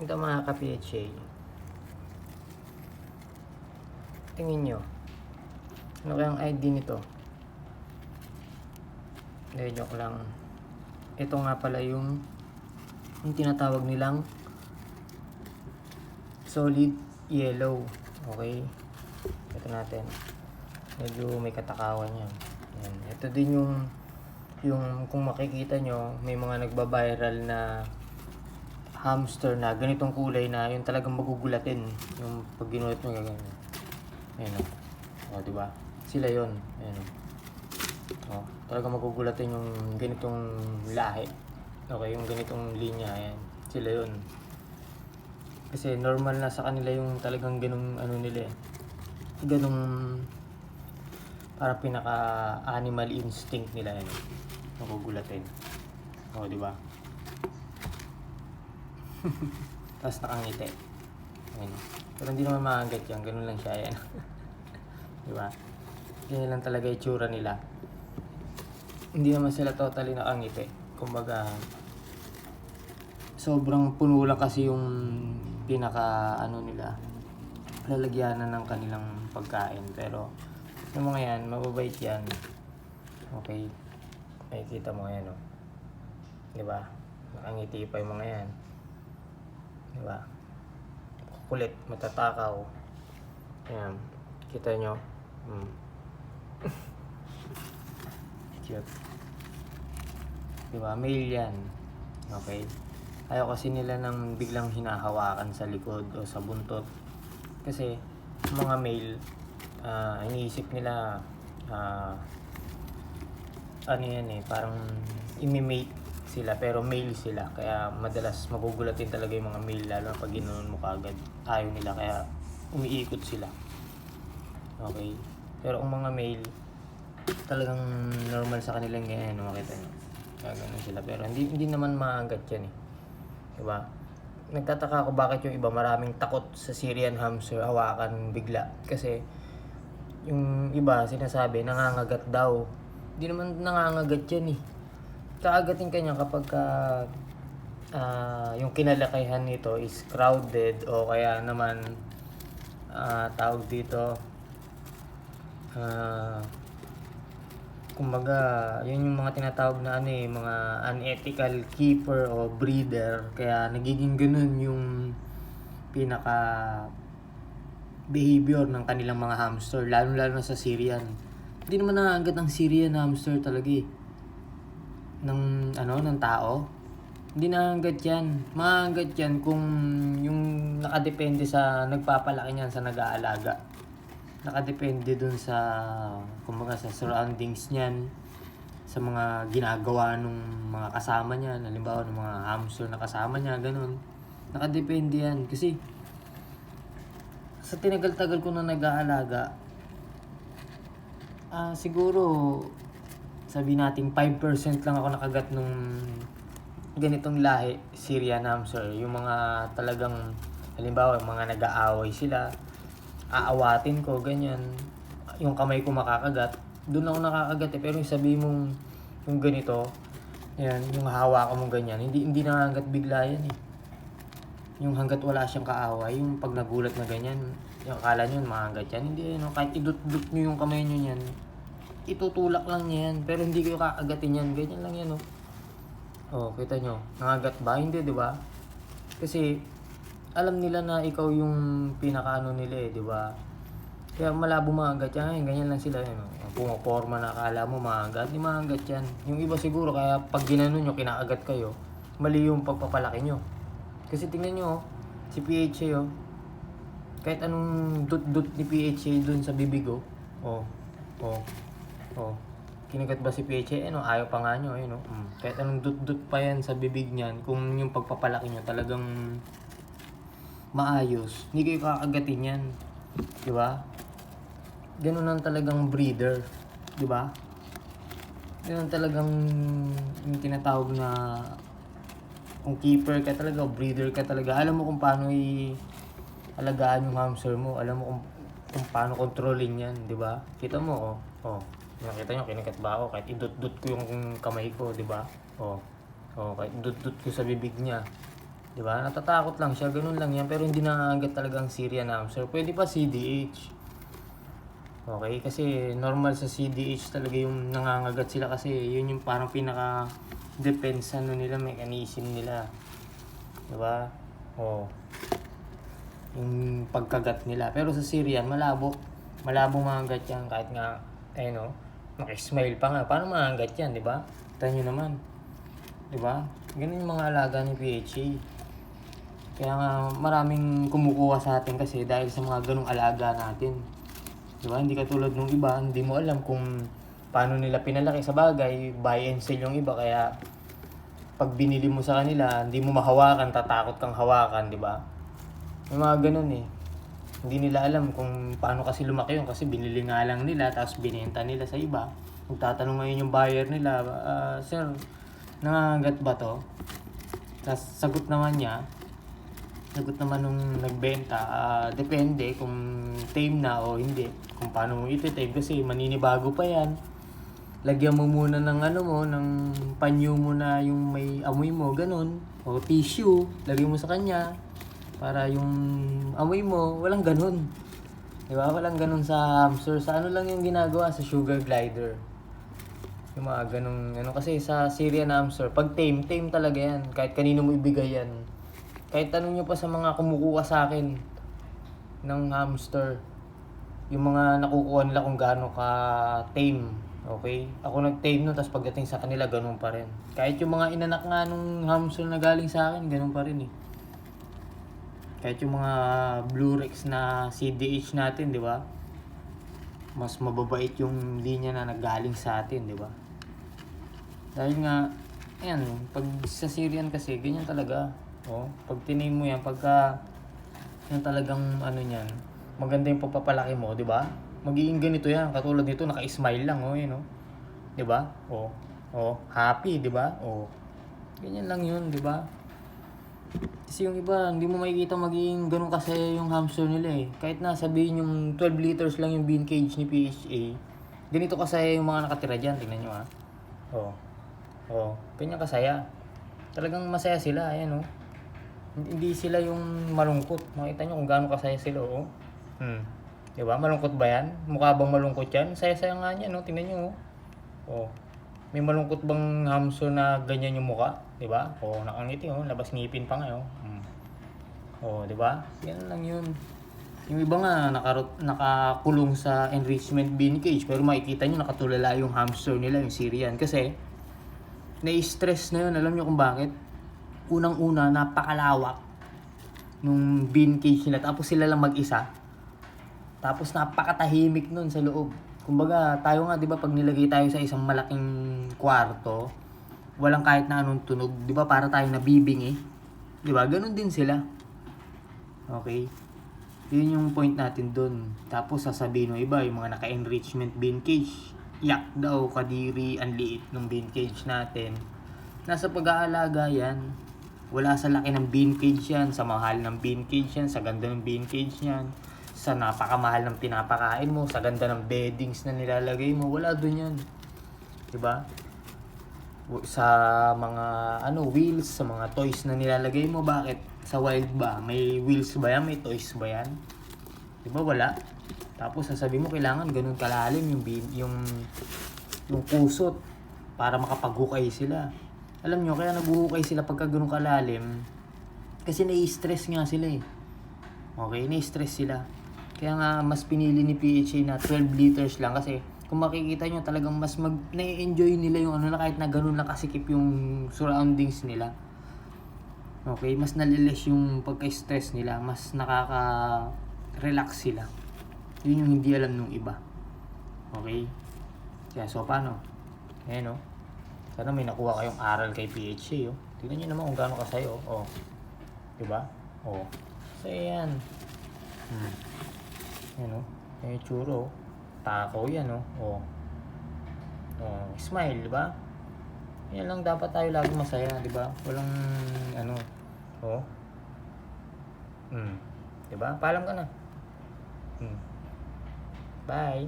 Ito mga ka-PHA. Tingin nyo. Ano kayang ID nito? Hindi, joke lang. Ito nga pala yung yung tinatawag nilang solid yellow. Okay? Ito natin. Medyo may katakawan yan. Yan. Ito din yung yung kung makikita nyo, may mga nagba-viral na hamster na ganitong kulay na yung talagang magugulatin. Yung pag ginulat mo ganyan. Ayan o. O, diba? Sila yon Ayan o. O, talagang magugulatin yung ganitong lahi. Okay, yung ganitong linya. Ayan. Sila yon Kasi normal na sa kanila yung talagang ganung ano nila eh. Ganung para pinaka animal instinct nila eh. Magugulatin. O, di ba? Tapos nakangiti. Ayan. Pero hindi naman maangat yan. Ganun lang siya. Ayan. di ba? Yan lang talaga itsura nila. Hindi naman sila totally nakangiti. Kumbaga, sobrang puno lang kasi yung pinaka ano nila lalagyanan ng kanilang pagkain pero yung mga yan mababait yan okay makikita mo yan oh. di ba nakangiti pa yung mga yan di ba kulit matatakaw. Yan kita nyo? Hmm. cute. Di ba male yan. Okay? Ayaw kasi nila nang biglang hinahawakan sa likod o sa buntot. Kasi mga male ah, iniisip nila ah, ano yan eh parang imimate sila pero male sila kaya madalas magugulatin talaga yung mga male lalo na pag ginanon mo kagad ayaw nila kaya umiikot sila okay pero ang mga male talagang normal sa kanilang ganyan no, makita nyo gano'n sila pero hindi hindi naman maagat yan eh Diba? Nagtataka ako bakit yung iba maraming takot sa Syrian hamster hawakan bigla. Kasi yung iba sinasabi nangangagat daw. Hindi naman nangangagat yan eh. Kaagatin kanya kapag ka, ah, yung kinalakihan nito is crowded o kaya naman ah, tawag dito ah, kumbaga, yun yung mga tinatawag na ano eh, mga unethical keeper o breeder. Kaya nagiging ganun yung pinaka behavior ng kanilang mga hamster, lalo lalo na sa Syrian. Hindi naman nangangagat ng Syrian hamster talaga eh. Ng ano, ng tao. Hindi nangangagat yan. Mangangagat yan kung yung nakadepende sa nagpapalaki niyan sa nag-aalaga nakadepende dun sa kumbaga sa surroundings niyan sa mga ginagawa ng mga kasama niya halimbawa ng mga hamster na kasama niya ganun nakadepende yan kasi sa tinagal-tagal ko na nag-aalaga ah siguro sabi nating 5% lang ako nakagat nung ganitong lahi Syrian hamster yung mga talagang halimbawa yung mga nag-aaway sila aawatin ko, ganyan. Yung kamay ko makakagat. Doon ako nakakagat eh. Pero yung sabi mong yung ganito, yan, yung hawakan mo ganyan, hindi hindi nangangagat bigla yan eh. Yung hanggat wala siyang kaaway, yung pag nagulat na ganyan, yung akala nyo makagat yan, hindi no, kahit idut-dut nyo yung kamay nyo yan, itutulak lang niya yan, pero hindi kayo kakagatin yan, ganyan lang yan oh. Oh, kita nyo, nangagat ba? Hindi, di ba? Kasi, alam nila na ikaw yung pinakaano nila eh, di ba? Kaya malabo maagat yan, ganyan lang sila. Ano, pumaporma na akala mo maagat, di maagat yan. Yung iba siguro, kaya pag ginanon nyo, kinakagat kayo, mali yung pagpapalaki nyo. Kasi tingnan nyo, oh, si PHA oh, kahit anong dut-dut ni PHA dun sa bibig oh, oh, oh, oh, kinagat ba si PHA? Ano, ayaw pa nga nyo, ayun oh. Mm. Kahit anong dut-dut pa yan sa bibig niyan, kung yung pagpapalaki nyo talagang maayos, hindi kayo kakagatin yan. Di ba? Ganun ang talagang breeder. Di ba? Ganun talagang yung tinatawag na kung keeper ka talaga, breeder ka talaga, alam mo kung paano i alagaan yung hamster mo, alam mo kung, kung paano kontrolin yan, di ba? Kita mo, oh, oh, nakita nyo, kinikat ba ako, kahit idut-dut ko yung kamay ko, di ba? Oh, oh, kahit idut-dut ko sa bibig niya, Di ba? Natatakot lang siya, ganun lang yan. Pero hindi nangangagat talagang Syrian hamster. Pwede pa CDH. Okay, kasi normal sa CDH talaga yung nangangagat sila kasi yun yung parang pinaka defense ano nila, mechanism nila. Di ba? Oh. Yung pagkagat nila. Pero sa Syrian, malabo. Malabo mangagat yan kahit nga, eh no, nakismile pa nga. Paano mangagat yan, di ba? Tayo nyo naman. Di ba? Ganun yung mga alaga ni PHA. Kaya nga maraming kumukuha sa atin kasi dahil sa mga ganong alaga natin. Di ba? Hindi katulad nung iba, hindi mo alam kung paano nila pinalaki sa bagay, buy and sell yung iba. Kaya pag binili mo sa kanila, hindi mo mahawakan, tatakot kang hawakan, di ba? May mga ganun eh. Hindi nila alam kung paano kasi lumaki yun kasi binili nga lang nila tapos binenta nila sa iba. Magtatanong ngayon yung buyer nila, "Ah, Sir, nangangagat ba to? Tapos sagot naman niya, sagot naman nung nagbenta, "Ah, depende kung tame na o hindi. Kung paano mo iti-tame kasi maninibago pa yan. Lagyan mo muna ng ano mo, ng panyo mo na yung may amoy mo, ganun. O tissue, lagyan mo sa kanya. Para yung amoy mo, walang ganun. Di ba? Walang ganun sa hamster. Sa ano lang yung ginagawa sa sugar glider. Yung mga ganung ano kasi sa Syrian hamster, pag tame, tame talaga yan. Kahit kanino mo ibigay yan. Kahit tanong nyo pa sa mga kumukuha sa akin ng hamster, yung mga nakukuha nila kung gaano ka tame. Okay? Ako nag-tame nun, tapos pagdating sa kanila, ganun pa rin. Kahit yung mga inanak nga nung hamster na galing sa akin, ganun pa rin eh. Kahit yung mga Blue Rex na CDH natin, di ba? Mas mababait yung linya na naggaling sa atin, di ba? Dahil nga, ayan, pag sa Syrian kasi, ganyan talaga. Oh, pag tiname mo yan, pagka yan talagang ano niyan, maganda yung pagpapalaki mo, di ba? Magiging ganito yan, katulad nito, naka-smile lang, oh, yun, oh. Di ba? Oh, oh, happy, di ba? Oh, ganyan lang yun, di ba? Kasi yung iba, hindi mo makikita magiging ganun kasi yung hamster nila eh. Kahit na sabihin yung 12 liters lang yung bean cage ni PHA, ganito kasaya yung mga nakatira dyan. Tingnan nyo ah. Oh. Oh. Ganyan kasaya. Talagang masaya sila. Ayan oh. Hindi sila yung malungkot. Makita nyo kung gaano kasaya sila oh. Hmm. Diba? Malungkot ba yan? Mukha bang malungkot yan? Saya-saya nga niya no. Tingnan nyo oh. Oh. May malungkot bang hamster na ganyan yung mukha? 'Di ba? Oh, nakangiti oh, labas ngipin pa nga oh. Mm. Oh, 'di ba? Yan lang 'yun. Yung iba nga nakarot, nakakulong sa enrichment bean cage pero makikita niyo nakatulala yung hamster nila, yung Syrian kasi na-stress na yun. Alam niyo kung bakit? Unang-una, napakalawak nung bean cage nila. Tapos sila lang mag-isa. Tapos napakatahimik nun sa loob. Kumbaga, tayo nga, di ba, pag nilagay tayo sa isang malaking kwarto, walang kahit na anong tunog, di ba, para tayo nabibingi. Di ba, ganun din sila. Okay? Yun yung point natin dun. Tapos sasabihin ng iba, yung mga naka-enrichment bean cage. Yak daw, kadiri, ang liit ng bean cage natin. Nasa pag-aalaga yan. Wala sa laki ng bean cage yan, sa mahal ng bean cage yan, sa ganda ng bean cage yan sa napakamahal ng pinapakain mo, sa ganda ng beddings na nilalagay mo, wala dun yan. 'Di ba? Sa mga ano wheels, sa mga toys na nilalagay mo, bakit? Sa wild ba? May wheels ba yan? May toys ba yan? 'Di ba wala? Tapos sasabi mo kailangan ganun kalalim yung yung yung kusot para makapaghukay sila. Alam nyo, kaya naghuhukay sila pagka ganun kalalim kasi nai-stress nga sila eh. Okay, nai-stress sila. Kaya nga mas pinili ni PHA na 12 liters lang kasi kung makikita nyo talagang mas mag na-enjoy nila yung ano na kahit na ganun lang kasikip yung surroundings nila. Okay, mas nalilis yung pagka-stress nila, mas nakaka-relax sila. Yun yung hindi alam nung iba. Okay? Kaya so paano? Ayan o. Sana may nakuha kayong aral kay PHA oh. Tingnan nyo naman kung gaano kasayo. Oh. Diba? Oh. So yan. Hmm. Yan o. Yan yung tsuro. oh. Takaw yan o. Oh. Oh. Smile, di ba? Yan lang dapat tayo lagi masaya, di ba? Walang ano. Oh. Hmm. Di ba? Paalam ka na. Hmm. Bye.